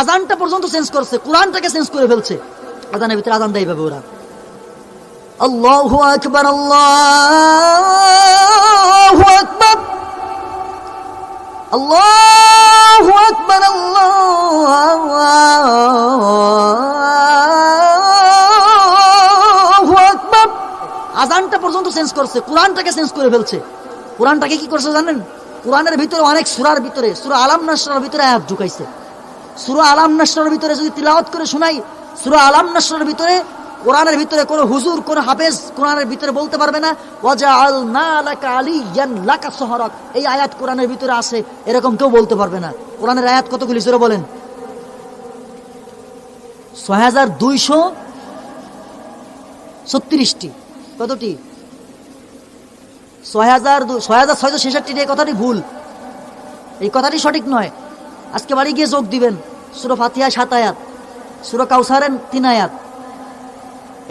আজানটা পর্যন্ত চেঞ্জ করছে, কোরআনটাকে চেঞ্জ করে ফেলছে। আজানের ভিতরে আজান দেয় ওরা। আল্লাহ আজানটা পর্যন্ত চেঞ্জ করছে, কোরআনটাকে চেঞ্জ করে ফেলছে। কোরআনটাকে কি করছে জানেন? কোরআনের ভিতরে অনেক সুরার ভিতরে, সুরা আলাম নাসরার ভিতরে আয়াত ঢুকাইছে। সুরা আলাম নাসরার ভিতরে যদি তিলাওয়াত করে শোনাই, সুরা আলাম নাসরার ভিতরে কোরআনের ভিতরে কোনো হুজুর, কোনো হাফেজ কোরআনের ভিতরে বলতে পারবে না ওয়াজা আল না লাকা আলী ইয়ান লাকা সহরক এই আয়াত কোরআনের ভিতরে আছে, এরকম কেউ বলতে পারবে না। কোরআনের আয়াত কতগুলি? সুরে বলেন। ছয় হাজার দুইশো ছত্রিশটি। কতটি? ছয় হাজার ছয় হাজার ছয়শো ছেষট্টিটি এই কথাটি ভুল। এই কথাটি সঠিক নয়। আজকে বাড়ি গিয়ে যোগ দিবেন। সুরো ফাতিহা সাত আয়াত, সুরো কাউসারেন তিন আয়াত।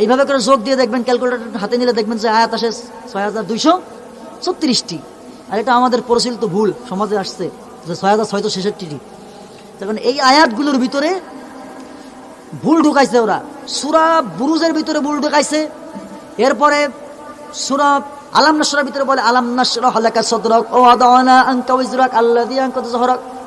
এইভাবে করে যোগ দিয়ে দেখবেন, ক্যালকুলেটর হাতে নিলে দেখবেন যে আয়াত আসে ছয় হাজার দুইশো ছত্রিশটি। আর এটা আমাদের পরিচালিত ভুল, সমাজে আসছে যে ছয় হাজার ছয়শো ছেষট্টিটি। তখন এই আয়াতগুলোর ভিতরে ভুল ঢুকাইছে ওরা। সুরা বুরুজের ভিতরে ভুল ঢুকাইছে। এরপরে সুরা আলাম নাসরার ভিতরে বলে, আলাম নাসরা হালাকা সদরক ও আদানা আনকা উজরাক আল্লাযী আনকা যহরক ওয়া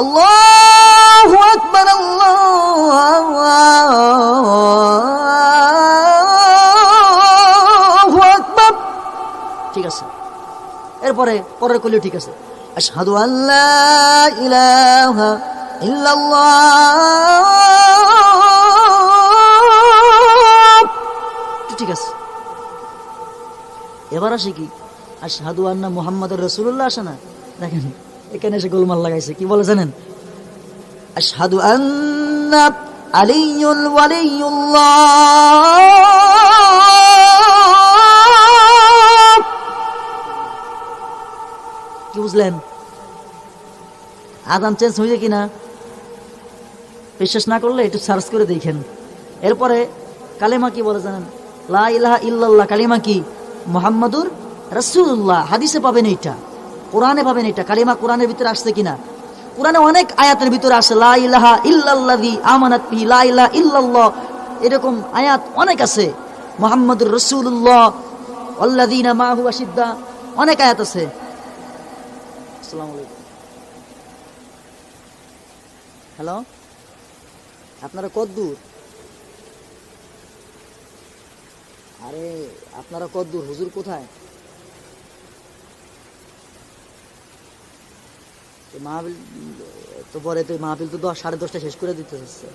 আল্লাহ আকবর আল্লাহ আকবর। ঠিক আছে। এরপরে পরের কলিও ঠিক আছে। আশহাদু আল্লাহ ইলাহা ইল্লাল্লাহ। ঠিক আছে। এবার আসে কি? আশহাদু আন্না মুহাম্মাদুর রাসূলুল্লাহ আসে না? দেখেন। এখানে এসে গোলমাল লাগাইছে, কি বলে জানেন? আশহাদু আন্না কি বুঝলেন? আদান চেঞ্জ হয়েছে কিনা? বিশ্বাস না করলে একটু সার্চ করে দেখেন। এরপরে কালেমা কি বলে জানেন? লা ইলাহা ইল্লাল্লাহ, কালিমা কি? মোহাম্মদুর রাসূলুল্লাহ, হাদিসে পাবেন এইটা। কোরআনে পাবেন এটা। কালিমা কোরআনের ভিতরে আসছে কিনা? কোরআনে অনেক আয়াতের ভিতরে আসে আমানাত ইল্লাল্লাহ। এরকম আয়াত অনেক আছে। মোহাম্মদুর রাসূলুল্লাহ আল্লাযীনা মাহু অনেক আয়াত আছে। আসসালামু আলাইকুম। হ্যালো? আপনারা কত দূর আরে, আপনারা কত দূর হুজুর কোথায়? তো মাহবিল তো পরে তো মাহফিল তো দশ সাড়ে দশটা শেষ করে দিতে হচ্ছে।